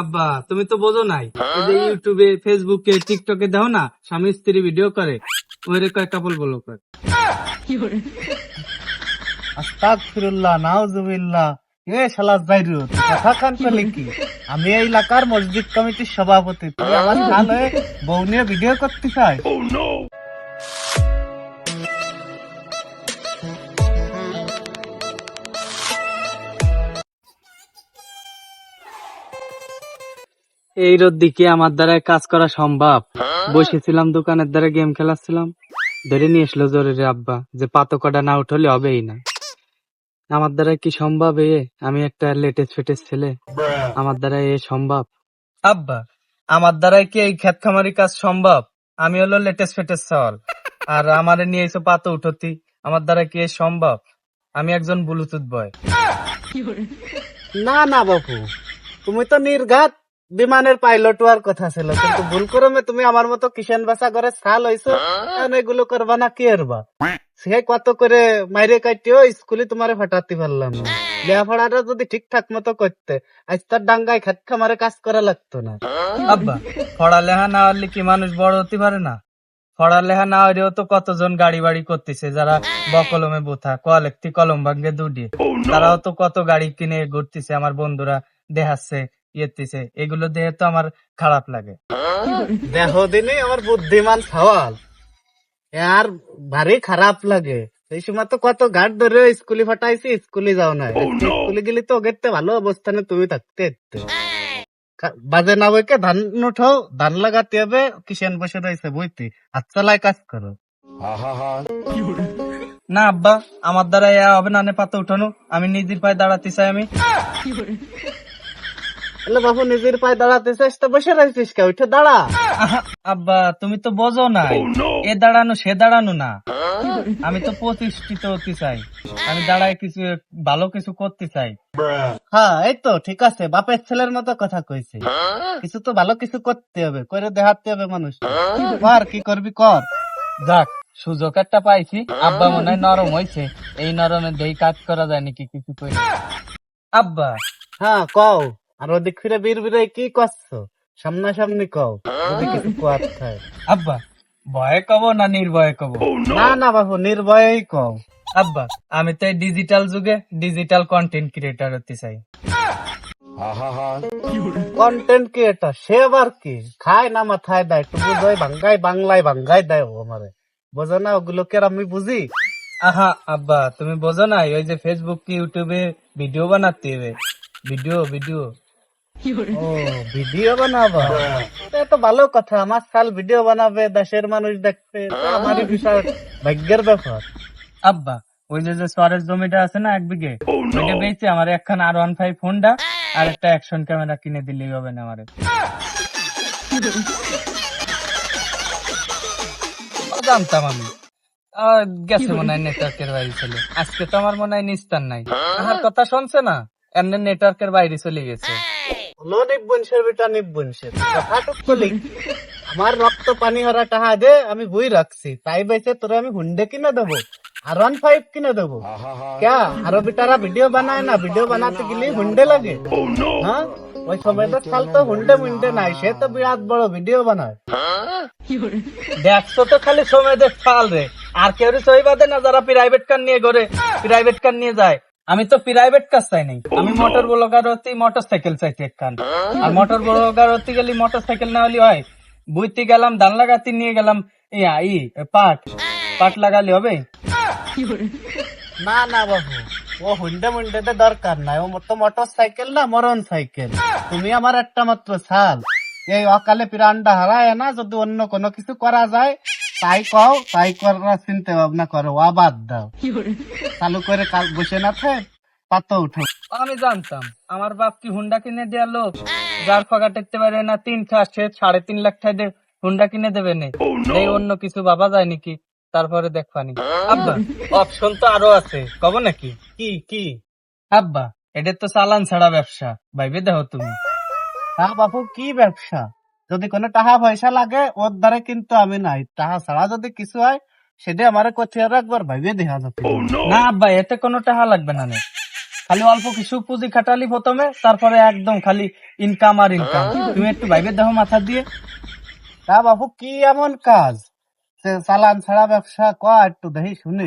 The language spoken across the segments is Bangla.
আব্বা তুমি তো বোঝো নাই। এই যে ইউটিউবে ফেসবুকে টিকটকে দেখো না স্বামী স্ত্রী ভিডিও করে। ওরে কয় কাপল বলো কয়। আস্তাগফিরুল্লাহ নাউজুবিল্লাহ। এ শালা জাইরু কথা কান পেলে কি? আমি এই এলাকার মসজিদ কমিটির সভাপতি। তুই আমার খান হয়ে বউ নিয়ে ভিডিও করতে চাই এই রোদ দিকে আমার দ্বারা কাজ করা সম্ভব? বসেছিলাম দোকানের দ্বারা গেম খেলাচ্ছিলাম। ধরে নিয়ে এসলো জোরে আব্বা যে পাতো কটা না উঠলে হবেই না। আমার দ্বারা কি সম্ভব এ? আমি একটা লেটেস্ট ফেটেস্ট ছেলে। আমার দ্বারা এ সম্ভব? আব্বা আমার দ্বারাই কি এই খেত খামারি কাজ সম্ভব? আমি হলো লেটেস্ট ফেটেস্ট সল আর আমারে নিয়ে এসো পাতো উঠতি আমার দ্বারা কি এ সম্ভব? আমি একজন ব্লুটুথ বয়। না না বাপু তুমি তো নির্ঘাত। বিমানের পাইলট হওয়ার কথা ছিল কিন্তু ভুল করমে তুমি আমার মতো কিষান বাসা করে সাল হইছো এখন এগুলো করবা না কি করবা? সে কত করে মাইরে কাটিও স্কুলে তোমারে ফাটাতে পারলাম না। লেখাপড়াটা যদি ঠিকঠাক মতো করতে আজ তার ডাঙ্গায় খেত খামারে কাজ করা লাগতো না। আব্বা পড়ালেখা না হলে কি মানুষ বড় হতে পারে না? পড়ালেখা না হলেও তো কতজন গাড়ি বাড়ি করতেছে যারা বকলমে বোথা কলেকটি কলম ভাঙ্গে দুডিয়ে তারাও তো কত গাড়ি কিনে ঘুরতেছে আমার বন্ধুরা দেখাচ্ছে। ইয়েতেছে এগুলো দেখে তো আমার খারাপ লাগে। দেহ দিনে আমার বুদ্ধিমান সওয়াল। আর ভারী খারাপ লাগে। সেই সময় তো কত গার্ড ধরে স্কুলে ফাটাইছি স্কুলে যাও না স্কুলে গেলে তো ওগের তে ভালো অবস্থানে তুমি থাকতে। বাজে না বইকে ধান উঠাও ধান লাগাতে হবে কিষান বসে রয়েছে বইতে। হাত চালায় কাজ করো। না আব্বা আমার দ্বারা এ হবে না পাতা উঠানো। আমি নিজের পায়ে দাঁড়াতে চাই আমি। তাহলে বাবু নিজের পায়ে দাঁড়াতে চাস তো বসে রয়েছিস কে? উঠে দাঁড়া। আব্বা তুমি তো বোঝো না। এ দাঁড়ানো সে দাঁড়ানো না। আমি তো প্রতিষ্ঠিত হতে চাই। আমি দাঁড়ায় কিছু ভালো কিছু করতে চাই। হ্যাঁ এই তো ঠিক আছে বাপের ছেলের মতো কথা কইছে। কিছু তো ভালো কিছু করতে হবে করে দেখাতে হবে মানুষ। কর কি করবি কর। যাক সুযোগ একটা পাইছি। আব্বা মনে হয় নরম হয়েছে এই নরমে দেই কাজ করা যায় নাকি কিছু করে আব্বা। হ্যাঁ কও। আর ওদিক ফিরে বীর বীরে কি করছ? সামনাসামনি কও যদি কিছু কোয়ার থাকে। আব্বা ভয়ে কব না নির্ভয়ে কব? না না বাবু নির্ভয়েই কও। আব্বা আমি তো ডিজিটাল যুগে ডিজিটাল কন্টেন্ট ক্রিয়েটার হতে চাই। কন্টেন্ট ক্রিয়েটার সে আবার কি? খায় না মাথায় দেয় একটু বুঝোয় ভাঙ্গাই বাংলায় ভাঙ্গাই দেয় ও আমারে। বোঝো না ওগুলোকে আর আমি বুঝি? আহা আব্বা তুমি বোঝো না ওই যে ফেসবুক কি ইউটিউবে ভিডিও বানাতে হবে। ভিডিও ভিডিও ও ভিডিও বানাবা? এ তো ভালো কথা আমার সাল ভিডিও বানাবে দেশের মানুষ দেখবে তো আমারই বিশাল ভাগ্যের ব্যাপার। আব্বা ওই যে যে সরের জমিটা আছে না এক বিঘে ওইটা বেচে আমার একখান আর ওয়ান ফাইভ ফোনটা আর একটা অ্যাকশন ক্যামেরা কিনে দিলেই হবে না আমারে। জানতাম আমি। গেছে মনে হয় নেটওয়ার্কের বাইরে চলে। আজকে তো আমার মনে হয় নিস্তার নাই। আমার কথা শুনছে না? এমনি নেটওয়ার্কের বাইরে চলে গেছে। আমার রক্ত পানি হরা টাহা দে, আমি বই রাখছি। তাই বেঁচে তোরে আমি হুন্ডে কিনে দেবো। আর ওয়ান ফাইভ কিনে দেবো। ক্যা? আরও বেটারা ভিডিও বানায় না? ভিডিও বানাতে গেলে হুন্ডে লাগে। হ্যাঁ? ওই সময় তো সাল তো হুন্ডে মুন্ডে নাই, সে তো বিরাট বড় ভিডিও বানায়। দেখছ তো খালি সময় দেখ ফাল রে। আর কেউ সই বাদে না, যারা প্রাইভেট কার নিয়ে ঘরে। প্রাইভেট কার নিয়ে যায়। আমি তো প্রাইভেট কার চাই নাই। আমি মোটর ব্লগার হতে মোটর সাইকেল চাইছি একখান আর মোটর ব্লগার হতে গেলে মোটর সাইকেল না হলে হয় বুঝতে গেলাম ধান লাগাতে নিয়ে গেলাম ইয়া ই পাট। পাট লাগালে হবে? না না বাবু। ও হুন্ডে মুন্ডেতে দরকার নাই। ও তো মোটর সাইকেল না মরণ সাইকেল তুমি আমার একটা মাত্র ছাল। এই অকালে পিরানটা হারায় না যদি অন্য কোনো কিছু করা যায় তাই কও তাই করার চিন্তা ভাবনা করো আবাদ দাও। চালু করে কাল বসে না থাক পাতো উঠো। আমি জানতাম আমার বাপ কি হুন্ডা কিনে দেওয়ার লোক? যার ফাঁকা টেকতে পারে না তিন খাস সে সাড়ে তিন লাখ টাকা হুন্ডা কিনে দেবে না। এই অন্য কিছু বাবা যায় নাকি? তারপরে দেখবানি আব্বা অপশন তো আরও আছে কব নাকি? কি কি? আব্বা এটা তো চালান ছাড়া ব্যবসা ভাইবে দেখো তুমি। হ্যাঁ বাপু কি ব্যবসা? যদি কোনো টাকা পয়সা লাগে ওর দ্বারা কিন্তু আমি নাই। টাকা ছাড়া যদি কিছু হয় সেটা আমার আর একবার ভাইবে দেখা যাবে না আব্বা এতে কোনো টাকা লাগবে না খালি অল্প কিছু পুঁজি খাটালি প্রথমে তারপরে একদম খালি ইনকাম আর ইনকাম তুমি একটু ভাইবে দেখো মাথা দিয়ে। তা বাবু কি এমন কাজ? সে চালান ছাড়া ব্যবসা ক একটু দেখি শুনি।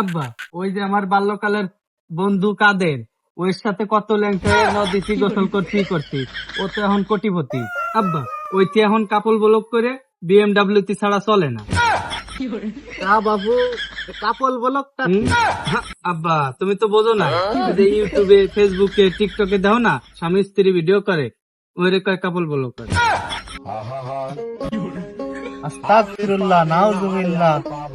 আব্বা ওই যে আমার বাল্যকালের বন্ধু কাদের? ওর সাথে কত ল্যাংটা নদীতে গোসল করছি করছি। ও তো এখন কোটিপতি। আব্বা ওইতে এখন কাপল ব্লক করে বিএমডাব্লিউ তে ছাড়া চলে না। তা বাবু কাপল বলকটা আব্বা তুমি তো বোঝো না। যে ইউটিউবে ফেসবুকে টিকটকে দাও না স্বামী স্ত্রী ভিডিও করে ওরে কয় কাপল ব্লক করে। আস্তাগফিরুল্লাহ নাউজুবিল্লাহ।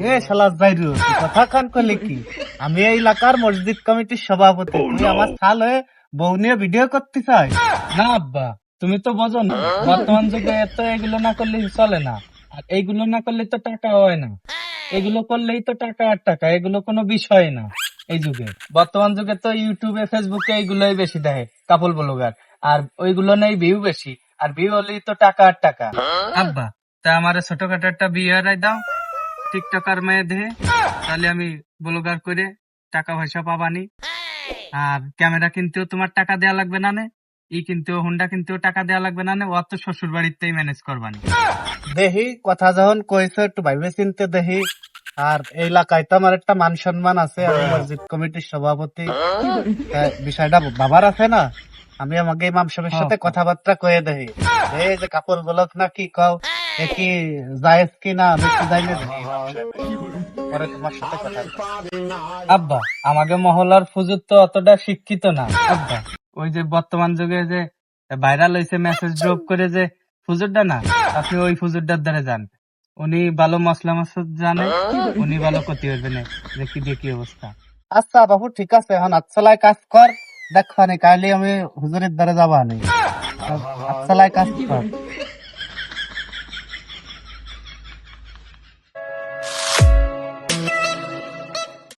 এ শালা জাইরু কথা খান কইলে কি? আমি এই এলাকার মসজিদ কমিটির সভাপতি। তুমি আমার সাল হয়ে বউ নিয়ে ভিডিও করতে চাই। না আব্বা। তুমি তো বোঝো না বর্তমান যুগে এত এগুলো না করলে চলে না। আর এইগুলো না করলে তো টাকা হয় না। এগুলো করলেই তো টাকা আর টাকা এগুলো কোনো বিষয় না এই যুগে। বর্তমান যুগে তো ইউটিউবে ফেসবুকে এইগুলোই বেশি দেখে কাপল ব্লগার। আর ওইগুলো নেই ভিউ বেশি আর ভিউ হলেই তো টাকা আর টাকা। আব্বা তা আমার ছোটখাটো একটা বিয়ে দাও। টিকটকার মেয়ে দেহে তাহলে আমি ব্লগার করে টাকা পয়সা পাবানি। আর ক্যামেরা কিনতেও তোমার টাকা দেওয়া লাগবে না নে। ই কিনতেও হুন্ডা কিনতেও টাকা দেওয়া লাগবে না নে ও তো শ্বশুর বাড়িতেই ম্যানেজ করবানি দেখি কথা যখন কইছো একটু ভাইবে চিনতে দেখি আর এই এলাকায় তো আমার একটা মান সম্মান আছে আমি মসজিদ কমিটির সভাপতি। বিষয়টা বাবার আছে না? আমি আমাকে ইমাম সাহেবের সাথে কথাবার্তা কয়ে দেখি এই যে কাপড় বলক না কি কও কি জায়েজ কি না আমি কি জানি না। পরে তোমার সাথে কথা আব্বা আমাকে মহলার ফুজুর তো অতটা শিক্ষিত না। আব্বা। ওই যে বর্তমান যুগে যে ভাইরাল হয়েছে মেসেজ ড্রপ করে যে ফুজুরটা না, আপনি ওই ফুজুরটার দ্বারা যান। উনি ভালো মশলা মশলা জানে, উনি ভালো ক্ষতি হইবে না। যে কি দিয়ে কি অবস্থা। আচ্ছা বাবু, ঠিক আছে, এখন আচ্ছালায় কাজ কর দেখবানি কালি আমি হুজুরের দ্বারা যাবা নেই আচ্ছালায় কাজ কর।